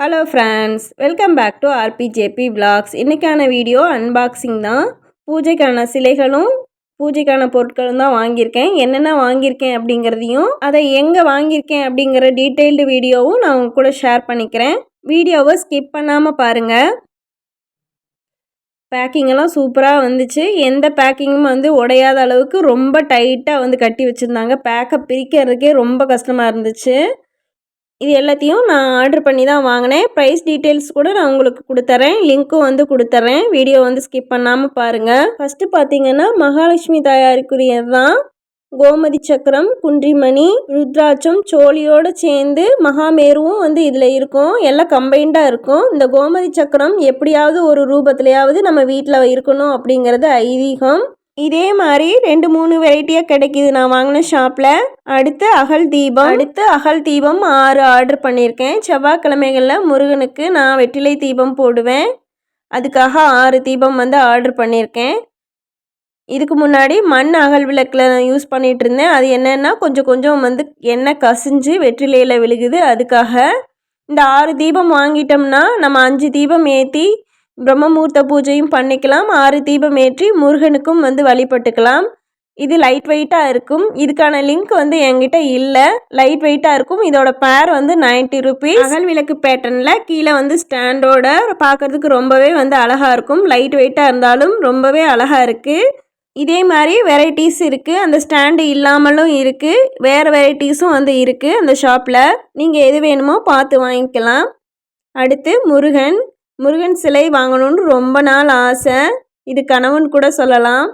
Hello friends welcome back to RPJP vlogs இன்றைக்கான video unboxing தான். பூஜைக்கான சிலைகளும் பூஜைக்கான பொருட்களும் தான் வாங்கியிருக்கேன். என்னென்ன வாங்கியிருக்கேன் அப்படிங்கிறதையும் அதை எங்கே வாங்கியிருக்கேன் அப்படிங்கிற டீட்டெயில்டு வீடியோவும் நான் உங்கள் கூட ஷேர் பண்ணிக்கிறேன். வீடியோவை ஸ்கிப் பண்ணாமல் பாருங்கள் பேக்கிங்கெல்லாம் சூப்பராக வந்துச்சு. எந்த பேக்கிங்கும் வந்து உடையாத அளவுக்கு ரொம்ப டைட்டாக வந்து கட்டி வச்சுருந்தாங்க. பேக்கை பிரிக்கிறதுக்கே ரொம்ப கஷ்டமாக இருந்துச்சு. இது எல்லாத்தையும் நான் ஆர்டர் பண்ணி தான் வாங்கினேன். ப்ரைஸ் டீட்டெயில்ஸ் கூட நான் உங்களுக்கு கொடுத்துறேன். லிங்க்கும் வந்து கொடுத்துட்றேன் வீடியோ வந்து ஸ்கிப் பண்ணாமல் பாருங்கள் ஃபஸ்ட்டு பார்த்தீங்கன்னா மகாலட்சுமி தாயாருக்குரியது தான் கோமதி சக்கரம் குன்றிமணி ருத்ராட்சம் சோழியோடு சேர்ந்து மகாமேருவும் வந்து இதில் இருக்கும். எல்லாம் கம்பைண்டாக இருக்கும். இந்த கோமதி சக்கரம் எப்படியாவது ஒரு ரூபத்துலையாவது நம்ம வீட்டில் இருக்கணும் அப்படிங்கிறது ஐதீகம். இதே மாதிரி ரெண்டு மூணு வெரைட்டியாக கிடைக்கிது. நான் வாங்கின ஷாப்பில் அடுத்து அகல் தீபம். அடுத்து அகல் தீபம் ஆறு ஆர்டர் பண்ணியிருக்கேன். செவ்வாய்க்கிழமைகளில் முருகனுக்கு நான் வெற்றிலை தீபம் போடுவேன். அதுக்காக ஆறு தீபம் வந்து ஆர்டர் பண்ணியிருக்கேன். இதுக்கு முன்னாடி மண் அகல் விளக்கில் நான் யூஸ் பண்ணிகிட்டு இருந்தேன். அது என்னென்னா கொஞ்சம் கொஞ்சம் வந்து எண்ணெய் கசிஞ்சு வெற்றிலையில் விழுகுது. அதுக்காக இந்த ஆறு தீபம் வாங்கிட்டோம்னா நம்ம அஞ்சு தீபம் ஏற்றி பிரம்மமூர்த்த பூஜையும் பண்ணிக்கலாம். ஆறு தீபம் ஏற்றி முருகனுக்கும் வந்து வழிபட்டுக்கலாம். இது லைட் வெயிட்டாக இருக்கும். இதுக்கான லிங்க் வந்து என்கிட்ட இல்லை. லைட் வெயிட்டாக இருக்கும். இதோட பேர் வந்து நைன்ட்டி ருபீஸ் அகல் விளக்கு பேட்டர்னில் கீழே வந்து ஸ்டாண்டோட பார்க்குறதுக்கு ரொம்பவே வந்து அழகாக இருக்கும். லைட் வெயிட்டாக இருந்தாலும் ரொம்பவே அழகாக இருக்குது இதே மாதிரி வெரைட்டிஸ் இருக்குது அந்த ஸ்டாண்டு இல்லாமலும் இருக்குது வேறு வெரைட்டிஸும் வந்து இருக்குது அந்த ஷாப்பில் நீங்கள் எது வேணுமோ பார்த்து வாங்கிக்கலாம். அடுத்து முருகன். முருகன் சிலை வாங்கணும்னு ரொம்ப நாள் ஆசை. இது கணவன் கூட சொல்லலாம்.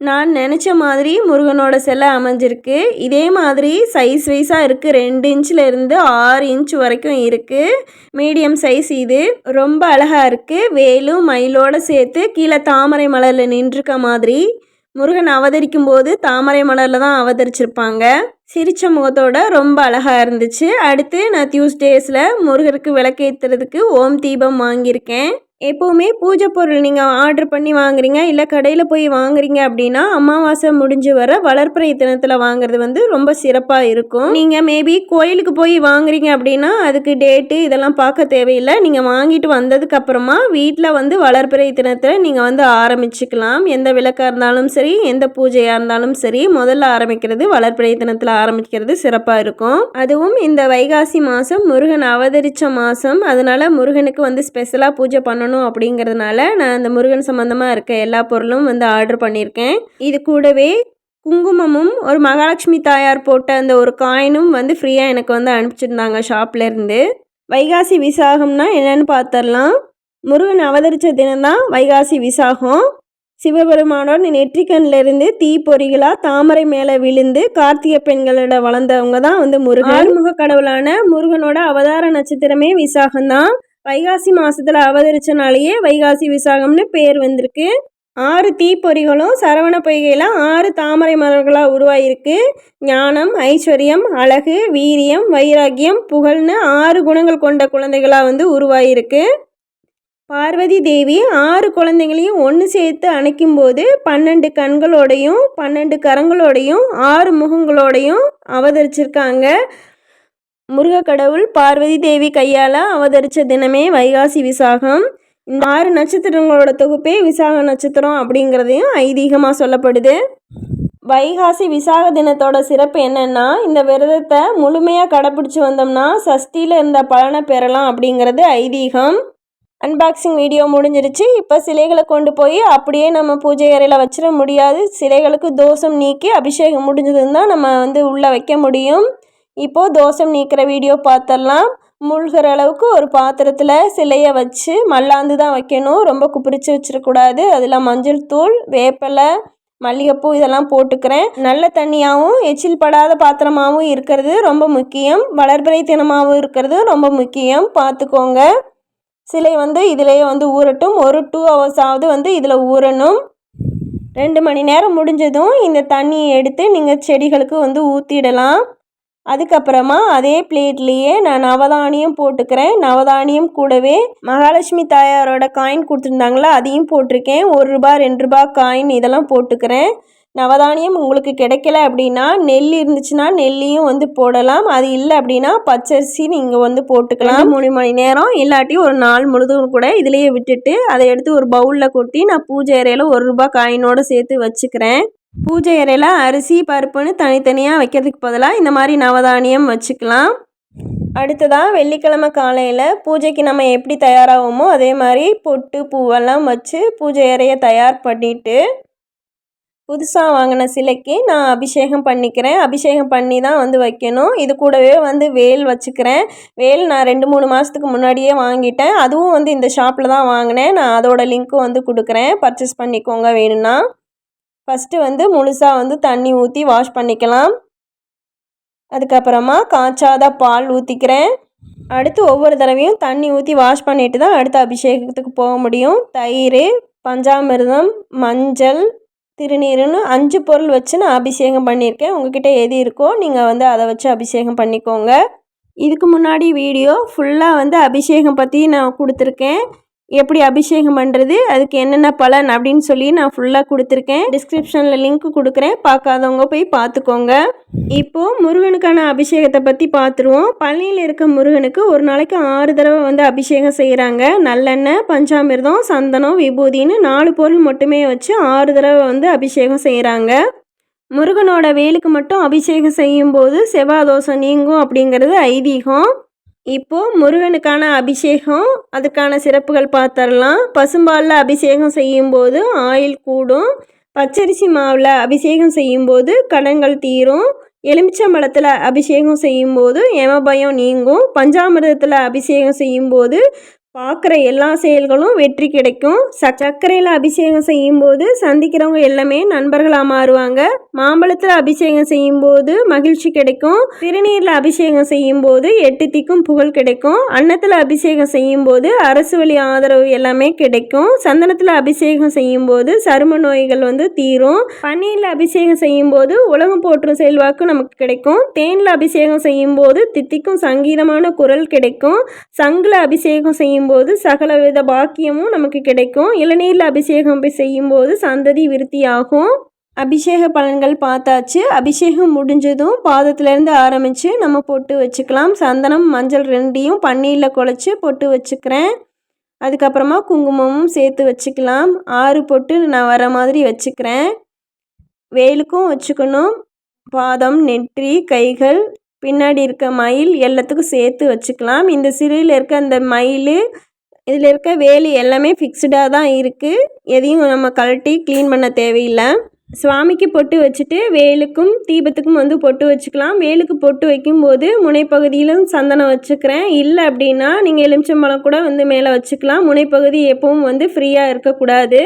நான் நினச்ச மாதிரி முருகனோட சிலை அமைஞ்சிருக்கு. இதே மாதிரி சைஸ் வைஸாக இருக்குது ரெண்டு இன்ச்சில் இருந்து ஆறு இன்ச் வரைக்கும் இருக்குது மீடியம் சைஸ் இது. ரொம்ப அழகாக இருக்குது வேலும் மயிலோடு சேர்த்து கீழே தாமரை மலரில் நின்றுருக்க மாதிரி. முருகன் அவதரிக்கும் போது தாமரை மலரில் தான் அவதரிச்சிருப்பாங்க. சிரிச்ச முகத்தோட ரொம்ப அழகாக இருந்துச்சு. அடுத்து நான் டியூஸ்டேஸில் முருகருக்கு விளக்கேற்றுறதுக்கு ஓம் தீபம் வாங்கியிருக்கேன். எப்போவுமே பூஜை பொருள் நீங்கள் ஆர்டர் பண்ணி வாங்குறீங்க இல்லை கடையில் போய் வாங்குறீங்க அப்படின்னா அமாவாசை முடிஞ்சு வர வளர்ப்புறை தினத்தில் வாங்குறது வந்து ரொம்ப சிறப்பாக இருக்கும். நீங்கள் மேபி கோயிலுக்கு போய் வாங்குறீங்க அப்படின்னா அதுக்கு டேட்டு இதெல்லாம் பார்க்க தேவையில்லை. நீங்கள் வாங்கிட்டு வந்ததுக்கப்புறமா வீட்டில் வந்து வளர்ப்புறை தினத்தில் நீங்கள் வந்து ஆரம்பிச்சுக்கலாம். எந்த விளக்காக இருந்தாலும் சரி எந்த பூஜையாக இருந்தாலும் சரி முதல்ல ஆரம்பிக்கிறது வளர்ப்புறை தினத்தில் ஆரம்பிக்கிறது சிறப்பாக இருக்கும். அதுவும் இந்த வைகாசி மாதம் முருகன் அவதரித்த மாதம் அதனால் முருகனுக்கு வந்து ஸ்பெஷலாக பூஜை பண்ணணும் பண்ணணும் அப்படிங்கிறதுனால நான் அந்த முருகன் சம்மந்தமாக இருக்க எல்லா பொருளும் வந்து ஆர்டர் பண்ணியிருக்கேன். இது கூடவே குங்குமமும் ஒரு மகாலட்சுமி தாயார் போட்ட அந்த ஒரு காயினும் வந்து ஃப்ரீயாக எனக்கு வந்து அனுப்பிச்சிருந்தாங்க ஷாப்லேருந்து வைகாசி விசாகம்னா என்னென்னு பார்த்துடலாம் முருகன் அவதரித்த தினம்தான் வைகாசி விசாகம். சிவபெருமானோட நெற்றிக்கண்ணிலிருந்து தீப்பொறிகளாக தாமரை மேலே விழுந்து கார்த்திகை பெண்களோட வளர்ந்தவங்க தான் வந்து முருகன். முக கடவுளான முருகனோட அவதார நட்சத்திரமே விசாகம்தான். வைகாசி மாதத்தில் அவதரிச்சனாலேயே வைகாசி விசாகம்னு பேர் வந்திருக்கு. ஆறு தீப்பொறிகளும் சரவண பொய்கையில் ஆறு தாமரை மலர்களாக உருவாயிருக்கு. ஞானம் ஐஸ்வர்யம் அழகு வீரியம் வைராக்கியம் புகழ்னு ஆறு குணங்கள் கொண்ட குழந்தைகளாக வந்து உருவாயிருக்கு. பார்வதி தேவி ஆறு குழந்தைங்களையும் ஒன்று சேர்த்து அணைக்கும் போது பன்னெண்டு கண்களோடையும் பன்னெண்டு கரங்களோடையும் ஆறு முகங்களோடையும் அவதரிச்சிருக்காங்க. முருகக்கடவுள் பார்வதி தேவி கையால் அவதரித்த தினமே வைகாசி விசாகம். இந்த ஆறு நட்சத்திரங்களோட தொகுப்பே விசாக நட்சத்திரம் அப்படிங்கிறதையும் ஐதீகமாக சொல்லப்படுது. வைகாசி விசாக தினத்தோட சிறப்பு என்னென்னா இந்த விரதத்தை முழுமையாக கடைப்பிடிச்சி வந்தோம்னா சஷ்டியில் இருந்த பலனை பெறலாம் அப்படிங்கிறது ஐதீகம். அன்பாக்சிங் வீடியோ முடிஞ்சிருச்சு. இப்போ சிலைகளை கொண்டு போய் அப்படியே நம்ம பூஜை அறையில் வச்சிட முடியாது. சிலைகளுக்கு தோஷம் நீக்கி அபிஷேகம் முடிஞ்சதுன்னு தான் நம்ம வந்து உள்ளே வைக்க முடியும். இப்போது தோஷம் நீக்கிற வீடியோ பார்த்துடலாம். மூழ்கிற அளவுக்கு ஒரு பாத்திரத்தில் சிலையை வச்சு மல்லாந்து தான் வைக்கணும். ரொம்ப குப்பிரிச்சு வச்சிடக்கூடாது. அதில் மஞ்சள் தூள் வேப்பலை மல்லிகைப்பூ இதெல்லாம் போட்டுக்கிறேன். நல்ல தண்ணியாகவும் எச்சில் படாத பாத்திரமாகவும் இருக்கிறது ரொம்ப முக்கியம். வளர்பிறை தினமாகவும் இருக்கிறது ரொம்ப முக்கியம். பார்த்துக்கோங்க. சிலை வந்து இதிலேயே வந்து ஊறட்டும். ஒரு டூ ஹவர்ஸாவது வந்து இதில் ஊறணும். ரெண்டு மணி நேரம் முடிஞ்சதும் இந்த தண்ணியை எடுத்து நீங்கள் செடிகளுக்கு வந்து ஊற்றிடலாம் அதுக்கப்புறமா அதே பிளேட்லேயே நான் நவதானியம் போட்டுக்கிறேன். நவதானியம் கூடவே மகாலட்சுமி தாயாரோட காயின் கொடுத்துருந்தாங்களா அதையும் போட்டிருக்கேன். ஒரு ரூபா ரெண்டு ரூபா காயின் இதெல்லாம் போட்டுக்கிறேன். நவதானியம் உங்களுக்கு கிடைக்கல அப்படின்னா நெல் இருந்துச்சுன்னா நெல்லையும் வந்து போடலாம். அது இல்லை அப்படின்னா பச்சரிசி நீங்கள் வந்து போட்டுக்கலாம். மூணு மணி நேரம் இல்லாட்டி ஒரு நாள் முழுதும் கூட இதுலேயே விட்டுட்டு அதை எடுத்து ஒரு பவுலில் கொட்டி நான் பூஜை அறையில் ஒரு ரூபாய் காயினோடு சேர்த்து வச்சுக்கிறேன். பூஜை அறையில் அரிசி பருப்புன்னு தனித்தனியாக வைக்கிறதுக்கு பதிலாக இந்த மாதிரி நவதானியம் வச்சுக்கலாம். அடுத்ததாக வெள்ளிக்கிழமை காலையில் பூஜைக்கு நம்ம எப்படி தயாராகுமோ அதே மாதிரி பொட்டு பூவெல்லாம் வச்சு பூஜை அறையை தயார் பண்ணிவிட்டு புதுசாக வாங்கின சிலைக்கு நான் அபிஷேகம் பண்ணிக்கிறேன். அபிஷேகம் பண்ணி தான் வந்து வைக்கணும். இது கூடவே வந்து வேல் வச்சுக்கிறேன். வேல் நான் ரெண்டு மூணு மாதத்துக்கு முன்னாடியே வாங்கிட்டேன். அதுவும் வந்து இந்த ஷாப்பில் தான் வாங்கினேன். நான் அதோட லிங்க்கும் வந்து கொடுக்குறேன். பர்ச்சேஸ் பண்ணிக்கோங்க வேணும்னா. ஃபஸ்ட்டு வந்து முழுசாக வந்து தண்ணி ஊற்றி வாஷ் பண்ணிக்கலாம். அதுக்கப்புறமா காய்ச்சாத பால் ஊற்றிக்கிறேன் அடுத்து ஒவ்வொரு தடவையும் தண்ணி ஊற்றி வாஷ் பண்ணிட்டு தான் அடுத்த அபிஷேகத்துக்கு போக முடியும். தயிர் பஞ்சாமிர்தம் மஞ்சள் திருநீருன்னு அஞ்சு பொருள் வச்சு நான் அபிஷேகம் பண்ணியிருக்கேன். உங்ககிட்ட எது இருக்கோ நீங்கள் வந்து அதை வச்சு அபிஷேகம் பண்ணிக்கோங்க. இதுக்கு முன்னாடி வீடியோ ஃபுல்லாக வந்து அபிஷேகம் பற்றி நான் கொடுத்துருக்கேன். எப்படி அபிஷேகம் பண்ணுறது அதுக்கு என்னென்ன பலன் அப்படின்னு சொல்லி நான் ஃபுல்லாக கொடுத்துருக்கேன். டிஸ்கிரிப்ஷனில் லிங்க் கொடுக்குறேன். பார்க்காதவங்க போய் பார்த்துக்கோங்க. இப்போது முருகனுக்கான அபிஷேகத்தை பற்றி பார்த்துருவோம். பழனியில் இருக்க முருகனுக்கு ஒரு நாளைக்கு ஆறு தடவை வந்து அபிஷேகம் செய்கிறாங்க நல்லெண்ணெய் பஞ்சாமிர்தம் சந்தனம் விபூதின்னு நாலு பொருள் மட்டுமே வச்சு ஆறு தடவை வந்து அபிஷேகம் செய்கிறாங்க முருகனோட வேலுக்கு மட்டும் அபிஷேகம் செய்யும்போது செவ்வாய் தோஷம் நீங்கும் அப்படிங்கிறது ஐதீகம். இப்போது முருகனுக்கான அபிஷேகம் அதுக்கான சிறப்புகள் பார்த்துடலாம். பசும்பாலில் அபிஷேகம் செய்யும்போது ஆயில் கூடும். பச்சரிசி மாவில் அபிஷேகம் செய்யும்போது கடன்கள் தீரும். எலுமிச்சம்பழத்தில் அபிஷேகம் செய்யும்போது யமபயம் நீங்கும். பஞ்சாமிரதத்தில் அபிஷேகம் செய்யும்போது பார்க்குற எல்லா செயல்களும் வெற்றி கிடைக்கும். சர்க்கரையில் அபிஷேகம் செய்யும்போது சந்திக்கிறவங்க எல்லாமே நண்பர்களாக மாறுவாங்க. மாம்பழத்தில் அபிஷேகம் செய்யும்போது மகிழ்ச்சி கிடைக்கும். திருநீரில் அபிஷேகம் செய்யும்போது எட்டு திக்கும் புகழ் கிடைக்கும். அன்னத்தில் அபிஷேகம் செய்யும்போது அரசு வழி ஆதரவு எல்லாமே கிடைக்கும். சந்தனத்தில் அபிஷேகம் செய்யும்போது சரும நோய்கள் வந்து தீரும். பன்னீரில் அபிஷேகம் செய்யும்போது உலகம் போற்றும் செல்வாக்கு நமக்கு கிடைக்கும். தேனில் அபிஷேகம் செய்யும்போது தித்திக்கும் சங்கீதமான குரல் கிடைக்கும். சங்கில் அபிஷேகம் செய்யும் செய்யும்போது சகலவித பாக்கியமும் நமக்கு கிடைக்கும். இளநீரில் அபிஷேகம் செய்யும்போது சந்ததி விருத்தியாகும். அபிஷேக பலன்கள் பார்த்தாச்சு. அபிஷேகம் முடிஞ்சதும் பாதத்துலேருந்து ஆரம்பித்து நம்ம பொட்டு வச்சுக்கலாம். சந்தனம் மஞ்சள் ரெண்டையும் பன்னீரில் குழச்சி பொட்டு வச்சுக்கிறேன். அதுக்கப்புறமா குங்குமமும் சேர்த்து வச்சுக்கலாம். ஆறு பொட்டு நான் வர மாதிரி வச்சுக்கிறேன். வேலுக்கும் வச்சுக்கணும். பாதம் நெற்றி கைகள் பின்னாடி இருக்க மயில் எல்லாத்துக்கும் சேர்த்து வச்சுக்கலாம். இந்த சிறையில் இருக்க அந்த மயில் இதில் இருக்க வேலி எல்லாமே ஃபிக்ஸ்டாக தான் இருக்குது எதையும் நம்ம கழட்டி க்ளீன் பண்ண தேவையில்லை. சுவாமிக்கு பொட்டு வச்சுட்டு வேலுக்கும் தீபத்துக்கும் வந்து பொட்டு வச்சுக்கலாம். வேலுக்கு பொட்டு வைக்கும்போது முனைப்பகுதியிலும் சந்தனம் வச்சுக்கிறேன். இல்லை அப்படின்னா நீங்கள் எலுமிச்சம்பழம் கூட வந்து மேலே வச்சுக்கலாம். முனைப்பகுதி எப்பவும் வந்து ஃப்ரீயாக இருக்கக்கூடாது.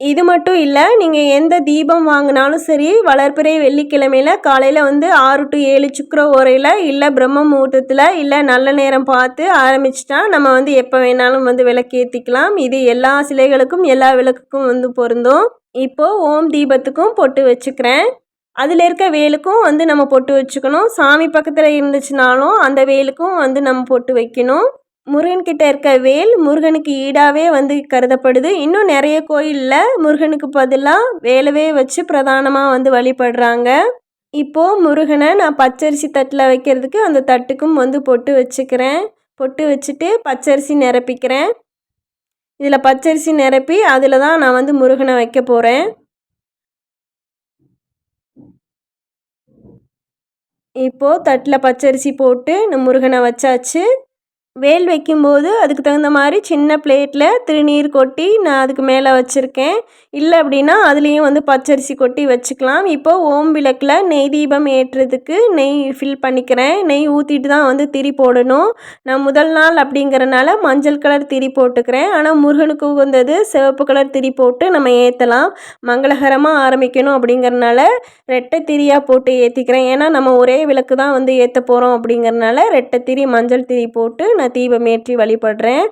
இது மட்டும் இல்லை நீங்கள் எந்த தீபம் வாங்கினாலும் சரி வளர்ப்பிறை வெள்ளிக்கிழமையில் காலையில் வந்து ஆறு டு ஏழு சுக்கர ஓரையில் இல்லை பிரம்ம முகூர்த்தத்தில் இல்லை நல்ல நேரம் பார்த்து ஆரம்பிச்சிட்டா நம்ம வந்து எப்போ வேணாலும் வந்து விளக்கேற்றிக்கலாம் இது எல்லா சிலைகளுக்கும் எல்லா விளக்குக்கும் வந்து பொருந்தும். இப்போது ஓம் தீபத்துக்கும் பொட்டு வச்சுக்கிறேன். அதில் இருக்க வேலுக்கும் வந்து நம்ம பொட்டு வச்சுக்கணும். சாமி பக்கத்தில் இருந்துச்சுனாலும் அந்த வேலுக்கும் வந்து நம்ம பொட்டு வைக்கணும். முருகன்கிட்ட இருக்க வேல் முருகனுக்கு ஈடாகவே வந்து கருதப்படுது. இன்னும் நிறைய கோயிலில் முருகனுக்கு பதிலாக வேலவே வச்சு பிரதானமாக வந்து வழிபடுறாங்க. இப்போது முருகனை நான் பச்சரிசி தட்டில் வைக்கிறதுக்கு அந்த தட்டுக்கும் வந்து பொட்டு வச்சுக்கிறேன். பொட்டு வச்சுட்டு பச்சரிசி நிரப்பிக்கிறேன். இதில் பச்சரிசி நிரப்பி அதில் தான் நான் வந்து முருகனை வைக்க போகிறேன் இப்போது தட்டில் பச்சரிசி போட்டு முருகனை வச்சாச்சு. வேல் வைக்கும்போது அதுக்கு தகுந்த மாதிரி சின்ன பிளேட்டில் திருநீர் கொட்டி நான் அதுக்கு மேலே வச்சுருக்கேன். இல்லை அப்படின்னா அதுலேயும் வந்து பச்சரிசி கொட்டி வச்சுக்கலாம். இப்போது ஓம் விளக்கில் நெய் தீபம் ஏற்றுறதுக்கு நெய் ஃபில் பண்ணிக்கிறேன். நெய் ஊற்றிட்டு தான் வந்து திரி போடணும். நான் முதல் நாள் அப்படிங்கிறனால மஞ்சள் கலர் திரி போட்டுக்கிறேன். ஆனால் முருகனுக்கு உகந்தது சிவப்பு கலர் திரி போட்டு நம்ம ஏற்றலாம் மங்களகரமாக ஆரம்பிக்கணும் அப்படிங்கிறனால ரெட்டை திரியாக போட்டு ஏற்றிக்கிறேன் ஏன்னா நம்ம ஒரே விளக்கு தான் வந்து ஏற்ற போகிறோம் அப்படிங்கிறனால ரெட்டை திரி மஞ்சள் திரி போட்டு நான் தீபம் ஏற்றி வழிபடுறேன்.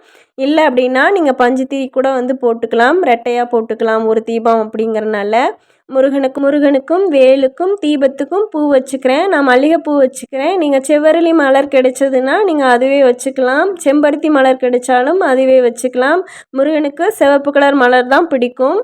இல்லை அப்படின்னா நீங்கள் பஞ்சு தீ கூட வந்து போட்டுக்கலாம். ரெட்டையாக போட்டுக்கலாம் ஒரு தீபம் அப்படிங்கிறனால. முருகனுக்கு முருகனுக்கும் வேலுக்கும் தீபத்துக்கும் பூ வச்சுக்கிறேன். நான் மல்லிகைப்பூ வச்சுக்கிறேன். நீங்கள் செவ்வரளி மலர் கிடைச்சதுன்னா நீங்கள் அதுவே வச்சுக்கலாம். செம்பருத்தி மலர் கிடைச்சாலும் அதுவே வச்சுக்கலாம். முருகனுக்கு சிவப்பு கலர் மலர் தான் பிடிக்கும்.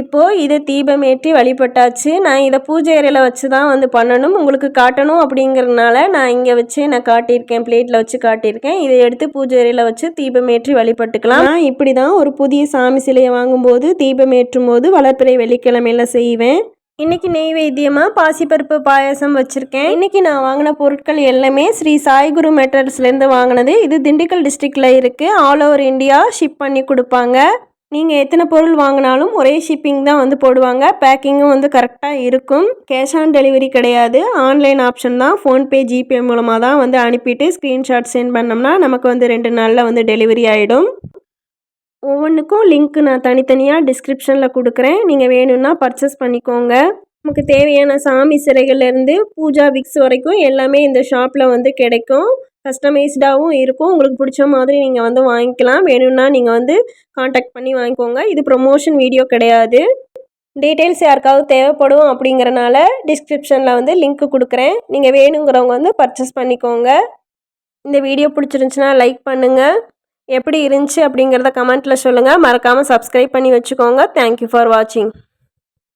இப்போது இதை தீபமேற்றி வழிபட்டாச்சு. நான் இதை பூஜை அறையில் வச்சு தான் வந்து பண்ணணும். உங்களுக்கு காட்டணும் அப்படிங்கிறதுனால நான் இங்கே வச்சு நான் காட்டியிருக்கேன். பிளேட்டில் வச்சு காட்டியிருக்கேன். இதை எடுத்து பூஜை அறையில் வச்சு தீபமேற்றி வழிபட்டுக்கலாம். நான் இப்படி தான் ஒரு புதிய சாமி சிலையை வாங்கும்போது தீபமேற்றும் போது வளர்ப்பிறை வெள்ளிக்கிழமையில செய்வேன். இன்னைக்கு நெய்வேத்தியமாக பாசிப்பருப்பு பாயசம் வச்சுருக்கேன். இன்னைக்கு நான் வாங்கின பொருட்கள் எல்லாமே ஸ்ரீ சாய்குரு மெட்டர்ஸ்லேருந்து வாங்கினது. இது திண்டுக்கல் டிஸ்ட்ரிக்டில் இருக்குது ஆல் ஓவர் இந்தியா ஷிப் பண்ணி கொடுப்பாங்க. நீங்கள் எத்தனை பொருள் வாங்கினாலும் ஒரே ஷிப்பிங் தான் வந்து போடுவாங்க. பேக்கிங்கும் வந்து கரெக்டாக இருக்கும். கேஷ் ஆன் டெலிவரி கிடையாது. ஆன்லைன் ஆப்ஷன் தான். ஃபோன்பே ஜிபே மூலமாக தான் வந்து அனுப்பிட்டு ஸ்க்ரீன்ஷாட் சென்ட் பண்ணோம்னா நமக்கு வந்து ரெண்டு நாளில் வந்து டெலிவரி ஆகிடும் ஒவ்வொன்றுக்கும் லிங்க் நான் தனித்தனியாக டிஸ்கிரிப்ஷனில் கொடுக்குறேன். நீங்கள் வேணும்னா பர்ச்சேஸ் பண்ணிக்கோங்க. நமக்கு தேவையான சாமி சிறைகள்லேருந்து பூஜா விக்ஸ் வரைக்கும் எல்லாமே இந்த ஷாப்பில் வந்து கிடைக்கும். கஸ்டமைஸ்டாகவும் இருக்கும். உங்களுக்கு பிடிச்ச மாதிரி நீங்கள் வந்து வாங்கிக்கலாம். வேணும்னா நீங்கள் வந்து காண்டாக்ட் பண்ணி வாங்கிக்கோங்க. இது ப்ரொமோஷன் வீடியோ கிடையாது. டீட்டெயில்ஸ் யாருக்காவது தேவைப்படும் அப்படிங்கிறனால டிஸ்கிரிப்ஷனில் வந்து லிங்க் கொடுக்குறேன். நீங்கள் வேணுங்கிறவங்க வந்து பர்ச்சேஸ் பண்ணிக்கோங்க. இந்த வீடியோ பிடிச்சிருந்துச்சுன்னா லைக் பண்ணுங்கள் எப்படி இருந்துச்சு அப்படிங்கிறத கமெண்ட்டில் சொல்லுங்கள் மறக்காமல் சப்ஸ்கிரைப் பண்ணி வச்சுக்கோங்க. தேங்க்யூ ஃபார் வாட்சிங்